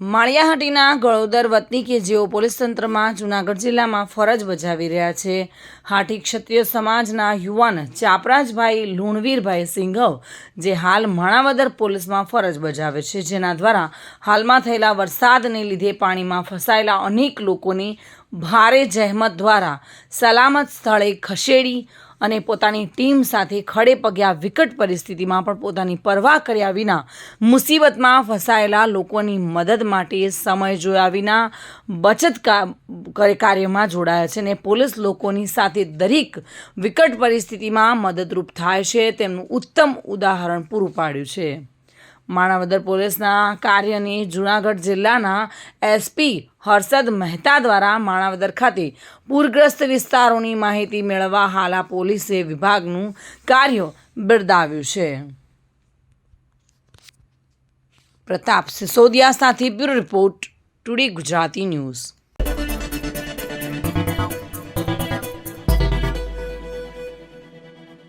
માળિયાહાટીના ગળોદર વતની કે જેઓ પોલીસ તંત્રમાં જૂનાગઢ જિલ્લામાં ફરજ બજાવી રહ્યા છે. હાટી ક્ષત્રિય સમાજના યુવાન ચાપરાજભાઈ લુણવીરભાઈ સિંઘવ, જે હાલ માણાવદર પોલીસમાં ફરજ બજાવે છે, જેના દ્વારા હાલમાં થયેલા વરસાદને લીધે પાણીમાં ફસાયેલા અનેક લોકોની ભારે જહેમત દ્વારા સલામત સ્થળે ખસેડી અને પોતાની ટીમ સાથે ખડે પગ્યા વિકટ પરિસ્થિતિમાં પણ પોતાની પરવા કર્યા વિના મુસીબતમાં ફસાયેલા લોકોની મદદ માટે સમય જોયા વિના બચત કાર્યમાં જોડાયા છે અને પોલીસ લોકોની સાથે દરેક વિકટ પરિસ્થિતિમાં મદદરૂપ થાય છે. તેમનું ઉત્તમ ઉદાહરણ પૂરું પાડ્યું છે. માણાવદર પોલીસના કાર્યની જૂનાગઢ જિલ્લાના એસપી હર્ષદ મહેતા દ્વારા માણાવદર ખાતે પૂરગ્રસ્ત વિસ્તારોની માહિતી મેળવવા હાલા પોલીસે વિભાગનું કાર્ય બિરદાવ્યું છે. પ્રતાપ સિસોદિયા સાથે bureau report today Gujarati news.